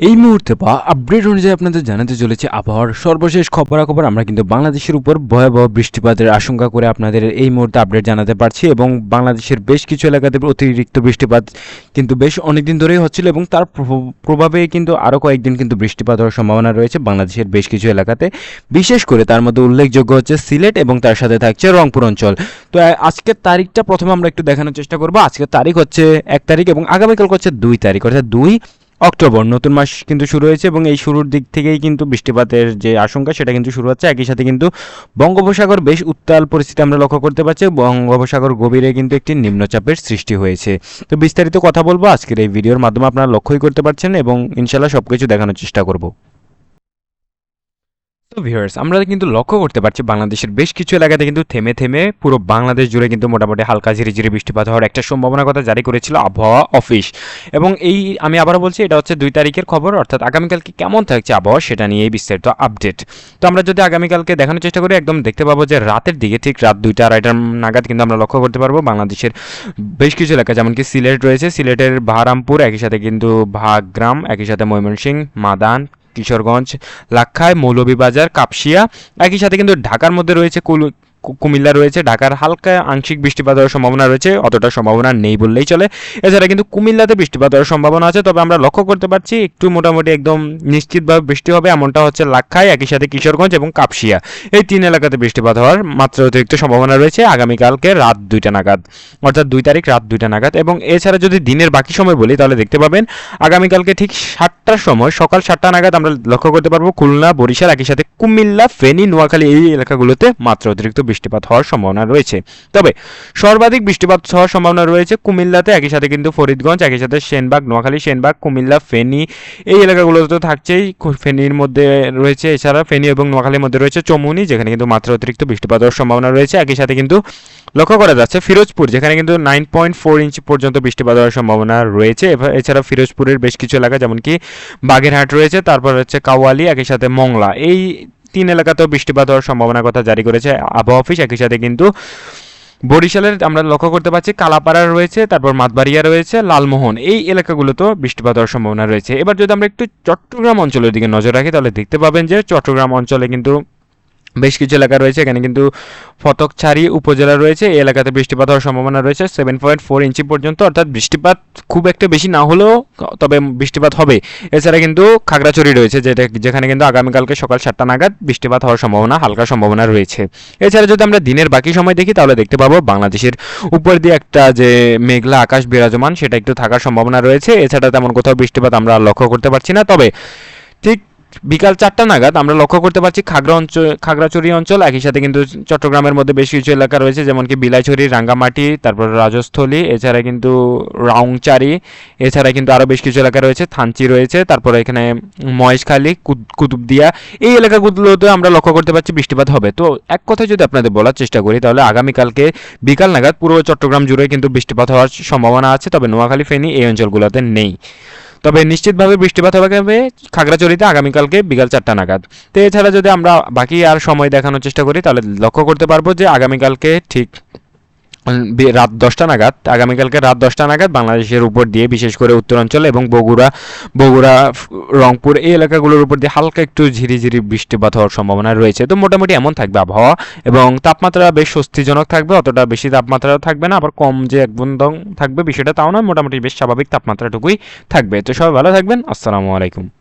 এই মুহূর্তে বা আপডেট অনুযায়ী আপনাদের জানাতে চলেছে আবহাওয়ার সর্বশেষ খবরাখবর। আমরা কিন্তু বাংলাদেশের উপর ভয়াবহ বৃষ্টিপাতের আশঙ্কা করে আপনাদের এই মুহূর্তে আপডেট জানাতে পারছি এবং বাংলাদেশের বেশ কিছু এলাকাতে অতিরিক্ত বৃষ্টিপাত কিন্তু বেশ অনেকদিন ধরেই হচ্ছিল এবং তার প্রভ- প্রভাবে কিন্তু আরও কয়েকদিন কিন্তু বৃষ্টিপাত হওয়ার সম্ভাবনা রয়েছে বাংলাদেশের বেশ কিছু এলাকাতে। বিশেষ করে তার মধ্যে উল্লেখযোগ্য হচ্ছে সিলেট এবং তার সাথে থাকছে রংপুর অঞ্চল। তো আজকের তারিখটা প্রথমে আমরা একটু দেখানোর চেষ্টা করব। আজকের তারিখ হচ্ছে এক তারিখ এবং আগামীকাল হচ্ছে দুই তারিখ, অর্থাৎ দুই অক্টোবর, নতুন মাস কিন্তু শুরু হয়েছে এবং এই শুরুর দিক থেকেই কিন্তু বৃষ্টিপাতের যে আশঙ্কা সেটা কিন্তু শুরু হচ্ছে। একই সাথে কিন্তু বঙ্গোপসাগর বেশ উত্তাল পরিস্থিতি আমরা লক্ষ্য করতে পারছি। বঙ্গোপসাগর গভীরে কিন্তু একটি নিম্নচাপের সৃষ্টি হয়েছে। তো বিস্তারিত কথা বলব আজকের এই ভিডিওর মাধ্যমে। আপনারা লক্ষ্যই করতে পারছেন এবং ইনশাল্লাহ সব কিছু দেখানোর চেষ্টা করব। তো ভিউয়ার্স আমরা কিন্তু লক্ষ্য করতে পারছি বাংলাদেশের বেশ কিছু এলাকাতে কিন্তু থেমে থেমে পুরো বাংলাদেশ জুড়ে কিন্তু মোটামুটি হালকা ঝিরিঝিরি বৃষ্টিপাত হওয়ার একটা সম্ভাবনার কথা জারি করেছিল আবহাওয়া অফিস। এবং এই আমি আবারও বলছি, এটা হচ্ছে দুই তারিখের খবর, অর্থাৎ আগামীকালকে কেমন থাকছে আবহাওয়া সেটা নিয়ে বিস্তারিত আপডেট। তো আমরা যদি আগামীকালকে দেখানোর চেষ্টা করি, একদম দেখতে পাবো যে রাতের দিকে ঠিক রাত দুইটা আড়াইটার নাগাদ কিন্তু আমরা লক্ষ্য করতে পারব বাংলাদেশের বেশ কিছু এলাকা যেমন কি সিলেট রয়েছে, সিলেটের বাহারামপুর একই সাথে কিন্তু ভাগ্রাম, একই সাথে ময়মনসিংহ, মাদান কিশোরগঞ্জ লাক্ষায় মৌলভীবাজার, কাপসিয়া। একই সাথে কিন্তু ঢাকার মধ্যে রয়েছে কুমিল্লা রয়েছে, ঢাকার হালকা আংশিক বৃষ্টিপাত হওয়ার সম্ভাবনা রয়েছে, অতটা সম্ভাবনা নেই বললেই চলে। এছাড়া কিন্তু কুমিল্লাতে বৃষ্টিপাত হওয়ার সম্ভাবনা আছে, তবে আমরা লক্ষ্য করতে পারছি একটু মোটামুটি একদম নিশ্চিতভাবে বৃষ্টি হবে, এমনটা হচ্ছে লাক্ষায় একই সাথে কিশোরগঞ্জ এবং কাপসিয়া। এই তিন এলাকাতে বৃষ্টিপাত হওয়ার মাত্রা অতিরিক্ত সম্ভাবনা রয়েছে, আগামীকালকে রাত দুইটা নাগাদ, অর্থাৎ দুই তারিখ রাত দুইটা নাগাদ। এবং এছাড়া যদি দিনের বাকি সময় বলি, তাহলে দেখতে পাবেন, আগামীকালকে ঠিক সাতটার সময় সকাল সাতটা নাগাদ আমরা লক্ষ্য করতে পারব খুলনা, বরিশাল, একই সাথে কুমিল্লা, ফেনী, নোয়াখালী এই এলাকাগুলোতে মাত্র অতিরিক্ত বৃষ্টিপাত হওয়ার সম্ভাবনা রয়েছে। তবে সর্বাধিক বৃষ্টিপাত হওয়ার সম্ভাবনা রয়েছে কুমিল্লাতে, একই সাথে কিন্তু ফরিদগঞ্জ, একই সাথে সেনবাগ, নোয়াখালী, সেনবাগ, কুমিল্লা, ফেনী এই এলাকাগুলোতে তো থাকছেই। ফেনীর মধ্যে রয়েছে এছাড়া ফেনী এবং নোয়াখালীর মধ্যে রয়েছে চমুনি, যেখানে কিন্তু মাত্রা অতিরিক্ত বৃষ্টিপাত হওয়ার সম্ভাবনা রয়েছে। একই সাথে কিন্তু লক্ষ্য করা যাচ্ছে ফিরোজপুর, যেখানে কিন্তু নাইন পয়েন্ট ফোর ইঞ্চি পর্যন্ত বৃষ্টিপাত হওয়ার সম্ভাবনা রয়েছে। এছাড়া ফিরোজপুরের বেশ কিছু এলাকা যেমন কি বাগেরহাট রয়েছে, তারপর হচ্ছে কাওয়ালি, একই সাথে মংলা। এই তিন এলাকাতেও বৃষ্টিপাত হওয়ার সম্ভাবনার কথা জারি করেছে আবহাওয়া অফিস। একই সাথে কিন্তু বরিশালের আমরা লক্ষ্য করতে পারছি কালাপাড়া রয়েছে, তারপর মাতবাড়িয়া রয়েছে, লালমোহন। এই এলাকাগুলোতেও বৃষ্টিপাত হওয়ার সম্ভাবনা রয়েছে। এবার যদি আমরা একটু চট্টগ্রাম অঞ্চলের দিকে নজর রাখি, তাহলে দেখতে পাবেন যে চট্টগ্রাম অঞ্চলে কিন্তু বেশ কিছু এলাকা রয়েছে, এখানে কিন্তু ফতকছাড়ি উপজেলা রয়েছে, এই এলাকাতে বৃষ্টিপাত হওয়ার সম্ভাবনা রয়েছে সেভেন পয়েন্ট ফোর ইঞ্চি পর্যন্ত, অর্থাৎ বৃষ্টিপাত খুব একটা বেশি না হলেও তবে বৃষ্টিপাত হবে। এছাড়া কিন্তু খাগড়াছড়ি রয়েছে, যেটা যেখানে কিন্তু আগামীকালকে সকাল সাতটা নাগাদ বৃষ্টিপাত হওয়ার সম্ভাবনা, হালকা সম্ভাবনা রয়েছে। এছাড়া যদি আমরা দিনের বাকি সময় দেখি, তাহলে দেখতে পাবো বাংলাদেশের উপর দিয়ে একটা যে মেঘলা আকাশ বিরাজমান, সেটা একটু থাকার সম্ভাবনা রয়েছে। এছাড়া তেমন কোথাও বৃষ্টিপাত আমরা লক্ষ্য করতে পারছি না, তবে বিকাল চারটা নাগাদ আমরা লক্ষ্য করতে পারছি খাগড়া অঞ্চল, খাগড়াছড়ি অঞ্চল, একই সাথে কিন্তু চট্টগ্রামের মধ্যে বেশ কিছু এলাকা রয়েছে যেমন কি বিলাইছড়ি, রাঙ্গামাটি, তারপর রাজস্থলী, এছাড়া কিন্তু রাউংচারি, এছাড়া কিন্তু আরও বেশ কিছু এলাকা রয়েছে, থানচি রয়েছে, তারপরে এখানে মহেশখালী কুত- কুতুবদিয়া, এই এলাকাগুলোতে আমরা লক্ষ্য করতে পারছি বৃষ্টিপাত হবে। তো এক কথায় যদি আপনাদের বলার চেষ্টা করি, তাহলে আগামীকালকে বিকাল নাগাদ পুরো চট্টগ্রাম জুড়ে কিন্তু বৃষ্টিপাত হওয়ার সম্ভাবনা আছে, তবে নোয়াখালী, ফেনী এই অঞ্চলগুলোতে নেই। তবে নিশ্চিতভাবে বৃষ্টিপাত হবে খাগড়াচড়িতে আগামীকালকে বিকাল চারটা নাগাদ। তো এছাড়া যদি আমরা বাকি আর সময় দেখানোর চেষ্টা করি, তাহলে লক্ষ্য করতে পারব যে আগামীকালকে ঠিক রাত দশটা নাগাদ, আগামীকালকে রাত দশটা নাগাদ বাংলাদেশের উপর দিয়ে বিশেষ করে উত্তরাঞ্চল এবং বগুড়া বগুড়া, রংপুর এই এলাকাগুলোর উপর দিয়ে হালকা একটু ঝিরিঝিরি বৃষ্টিপাত হওয়ার সম্ভাবনা রয়েছে। তো মোটামুটি এমন থাকবে আবহাওয়া এবং তাপমাত্রা বেশ স্বস্তিজনক থাকবে, অতটা বেশি তাপমাত্রাও থাকবে না, আবার কম যে একদম থাকবে বিষয়টা তাও নয়, মোটামুটি বেশ স্বাভাবিক তাপমাত্রাটুকুই থাকবে। তো সবাই ভালো থাকবেন, আসসালামু আলাইকুম।